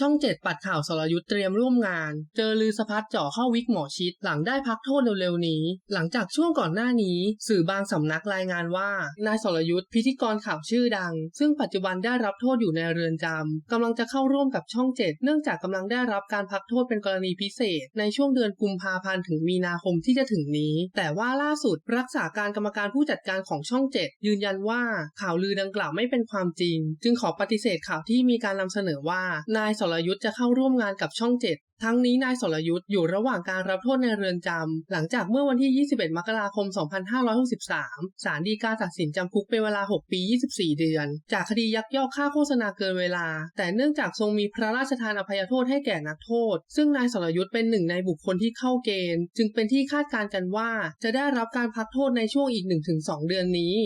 ช่องเจ็ดปัดข่าวสรยุทธ์เตรียมร่วมงาน เจอลือสพัดเจาะเข้าวิกหมอชิด หลังได้พักโทษเร็วๆนี้ หลังจากช่วงก่อนหน้านี้ สื่อบางสำนักรายงานว่า นายสรยุทธ์พิธีกรข่าวชื่อดัง ซึ่งปัจจุบันได้รับโทษอยู่ในเรือนจำกำลังจะเข้าร่วมกับช่องเจ็ดเนื่องจากกำลังได้รับการพักโทษเป็นกรณีพิเศษ ในช่วงเดือนกุมภาพันธ์ถึงมีนาคมที่จะถึงนี้ แต่ว่าล่าสุดรักษาการกรรมการผู้จัดการของช่องเจ็ดยืนยันว่าข่าวลือดังกล่าวไม่เป็นความจริง จึงขอปฏิเสธข่าวที่มีการนำเสนอว่านายสรยุทธ์จะเข้าร่วมงานกับช่องเจ็ดทั้งนี้นายสรยุทธ์อยู่ระหว่างการรับโทษในเรือนจำ หลังจากเมื่อวันที่ 21 มกราคม 2563 ศาลฎีกาตัดสินจำคุกเป็นเวลา 6 ปี 24 เดือน จากคดียักยอกค่าโฆษณาเกินเวลา แต่เนื่องจากทรงมีพระราชทานอภัยโทษให้แก่นักโทษ ซึ่งนายสรยุทธ์เป็นหนึ่งในบุคคลที่เข้าเกณฑ์ จึงเป็นที่คาดการณ์กันว่า จะได้รับการพักโทษในช่วงอีก 1-2 เดือนนี้